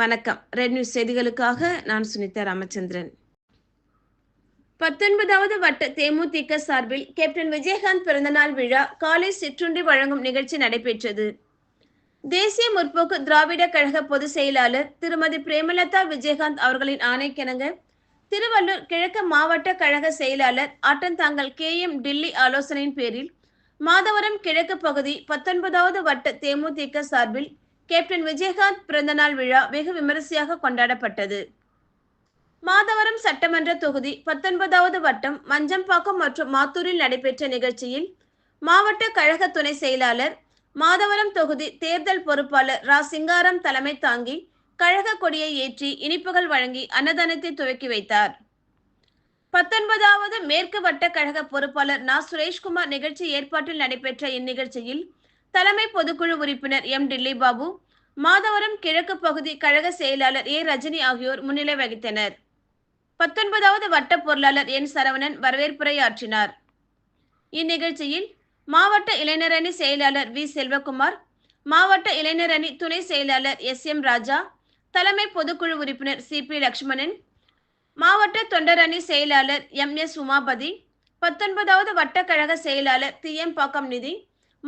வணக்கம். Red news செய்திகளுக்காக நான் சுனிதா ராமச்சந்திரன். பத்தொன்பதாவது வட்ட தேமுதிக சார்பில் கேப்டன் விஜயகாந்த் பிறந்தநாள் விழா காலை சிற்றுண்டி வழங்கும் நிகழ்ச்சி நடைபெற்றது. தேசிய முற்போக்கு திராவிட கழக பொதுச் செயலாளர் திருமதி பிரேமலதா விஜயகாந்த் அவர்களின் ஆணைக்கிணங்க திருவள்ளூர் கிழக்கு மாவட்ட கழக செயலாளர் ஆட்டந்தாங்கல் கே எம் டில்லி ஆலோசனையின் பேரில் மாதவரம் கிழக்கு பகுதி பத்தொன்பதாவது வட்ட தேமுதிக சார்பில் கேப்டன் விஜயகாந்த் பிறந்தநாள் விழா வெகு விமரிசையாக கொண்டாடப்பட்டது. மாதவரம் சட்டமன்ற தொகுதி பத்தொன்பதாவது வட்டம் மஞ்சம்பாக்கம் மற்றும் மாத்தூரில் நடைபெற்ற நிகழ்ச்சியில் மாவட்ட கழக துணை செயலாளர் மாதவரம் தொகுதி தேர்தல் பொறுப்பாளர் ரா. சிங்காரம் தலைமை தாங்கி கழக கொடியை ஏற்றி இனிப்புகள் வழங்கி அன்னதானத்தை துவக்கி வைத்தார். பத்தொன்பதாவது மேற்கு வட்ட கழக பொறுப்பாளர் நா. சுரேஷ்குமார் நிகழ்ச்சி ஏற்பாட்டில் நடைபெற்ற இந்நிகழ்ச்சியில் தலைமை பொதுக்குழு உறுப்பினர் எம் டில்லி பாபு மாதவரம் கிழக்கு பகுதி கழக செயலாளர் ஏ ரஜினி ஆகியோர் முன்னிலை வகித்தனர். பத்தொன்பதாவது வட்ட பொருளாளர் என் சரவணன் வரவேற்புரையாற்றினார். இந்நிகழ்ச்சியில் மாவட்ட இளைஞரணி செயலாளர் வி செல்வகுமார் மாவட்ட இளைஞரணி துணை செயலாளர் எஸ் எம் ராஜா தலைமை பொதுக்குழு உறுப்பினர் சி பி லட்சுமணன் மாவட்ட தொண்டரணி செயலாளர் எம் எஸ் உமாபதி பத்தொன்பதாவது வட்டக்கழக செயலாளர் டி எம் பாக்கம் நிதி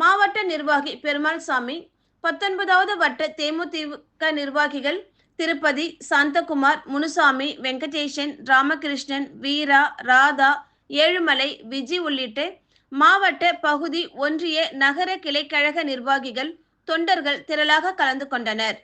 மாவட்ட நிர்வாகி பெருமாள் சாமி பத்தொன்பதாவது வட்ட தேமுதிக நிர்வாகிகள் திருப்பதி சாந்தகுமார் முனுசாமி வெங்கடேசன் ராமகிருஷ்ணன் வீரா ராதா ஏழுமலை விஜி உள்ளிட்ட மாவட்ட பகுதி ஒன்றிய நகர கிளைக்கழக நிர்வாகிகள் தொண்டர்கள் திரளாக கலந்து கொண்டனர்.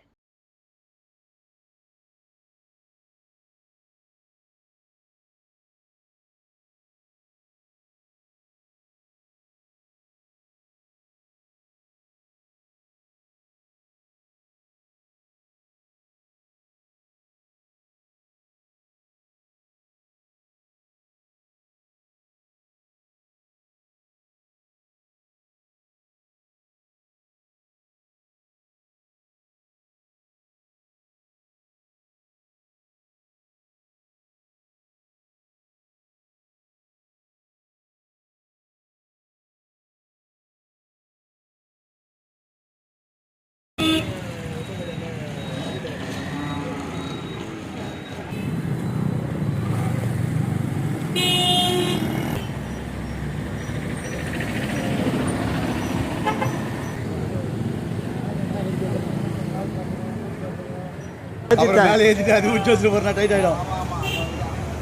அப்புறம் மேலே ஏற்றிட்டு அது உச்சி வச்சுட்டு போறா டைட் ஆயிடும்.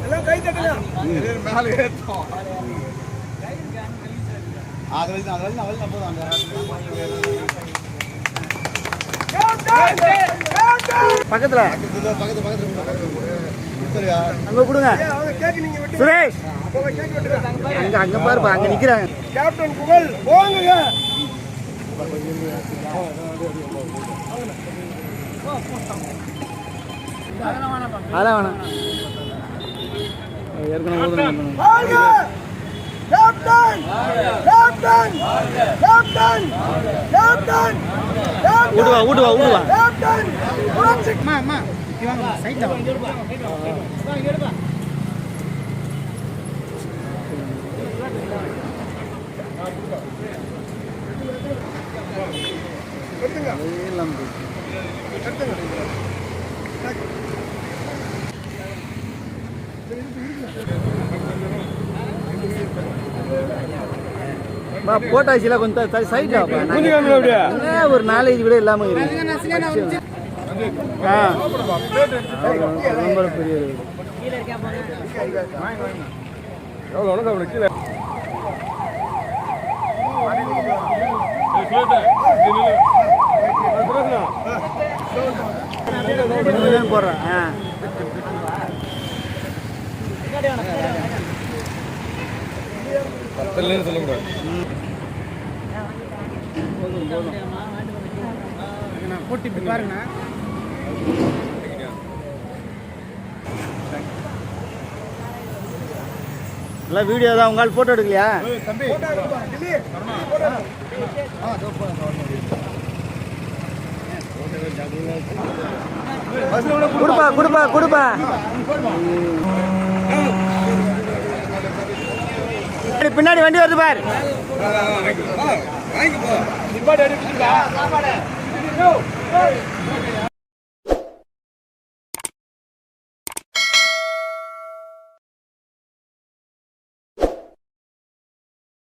எல்லாம் கை தட்டுங்க. மேலே வரைக்கும் அது வரைக்கும் அவள் போதும் அந்த பக்கத்துல. பக்கத்துல பக்கத்து பக்கத்துல சரியா அங்க கொடுங்க. அவங்க கேக்கு நீங்க வெட்டு சுரேஷ். அங்க அங்க பாருப்பா அங்க நிக்கிறாங்க. கேப்டன் புகழ் போங்க. அதெல்லாம் வேணாம். ஊடுவா ஊடுவா ஊடுவா அம்மா அம்மா இவங்க சைட்ல எடுத்துங்க எடுத்துங்க பா போட்டாச்சுல கொஞ்சம் சைட்ல ஒரு நாலேஜ் விட இல்லாம இருக்கு. ஆ. ரொம்ப பெரிய கொஞ்சம் போடுறேன். ஆ போட்டு இப்படி பாருங்க எல்லாம் வீடியோ தான் உங்களால் ஃபோட்டோ எடுக்கலையா? தம்பி டில்லி கொடுப்பா கொடுப்பா கொடுப்பா. பின்னாடி வண்டி வருது பார். வாங்கிக்கோ.